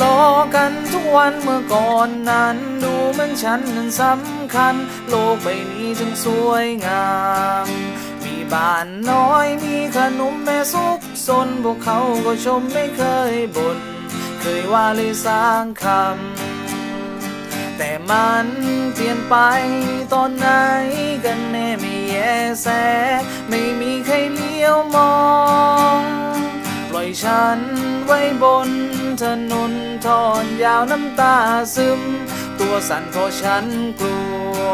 รอกันทุกวันเมื่อก่อนนั้น ดูเหมือนฉันนั้นสำคัญ โลกใบนี้จึงสวยงาม มีบ้านน้อยมีขนมแม่สุกสนพวกเขาก็ชมไม่เคยบน่นเคยว่าเลยสร้างคำ แต่มันเปลี่ยนไปตอนไหนกันแน่ไม่แยแส ฉันไว้บนถนนทอนยาวน้ำตาซึม ตัวสั่นเพราะฉันกลัว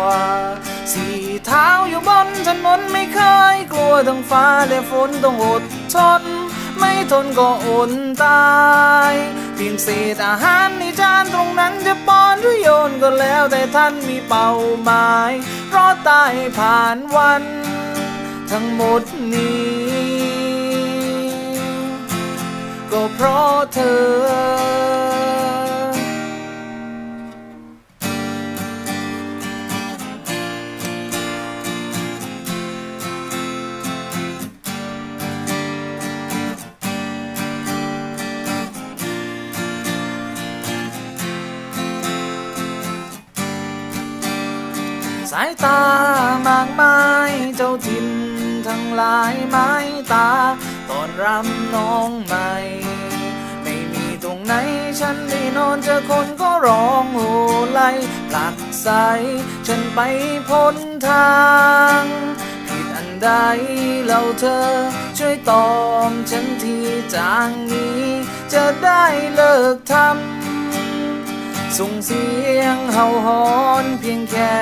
สีเท้าอยู่บนถนนไม่เคยกลัวทั้งฟ้าและฝนต้องอดทน ไม่ทนก็อดตายเพียงเศษอาหารในจานตรงนั้นจะป้อนหรือโยนก็แล้วแต่ท่านมีเป้าหมายรอตายผ่านวัน ทั้งหมดนี้ เพราะเธอ สายตามากมายเจ้าถิ่นทั้งหลายไม้ตาตอนรำน้องใหม่ ไหนฉันได้นอนเจอคนก็ร้องโหไล่ผลักใสฉันไปพ้นทางผิดอันใดเล่าเธอ ช่วยตอบฉันทีจางนี้ จะได้เลิกทำส่งเสียงเห่าหอนเพียงแค่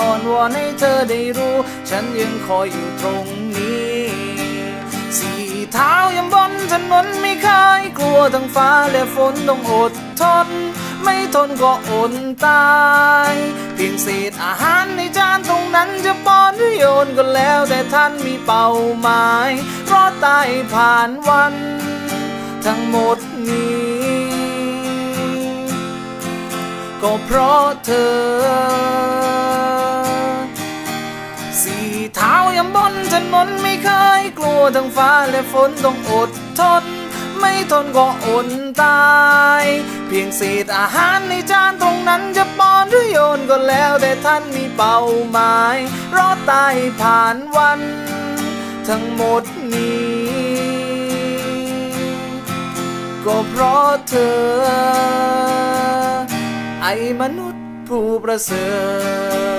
อ่อนวอนให้เธอได้รู้ ฉันยังคอยอยู่ตรงนี้ สีเท้ายังบนถนนไม่เคย วทั้งฟ้าและฝนต้องอดทน ไม่ทนก็อดตาย เพียงเศษอาหารในจานตรงนั้นจะป้อนหรือโยนก็แล้วแต่ท่านมีเป้าหมายรอดตายผ่านวัน ทั้งหมดนี้ ก็เพราะเธอสีเท้ายังบนถนนไม่เคยกลัวทั้งฟ้าและฝนต้องอดทน ไม่ทนก็อดตาย เพียงเศษอาหารในจานตรงนั้นจะป้อนหรือโยนก็แล้วแต่ท่านมีเป้าหมายรอดตายผ่านวัน ทั้งหมดนี้ ก็เพราะเธอ ไอ้มนุษย์ผู้ประเสริฐ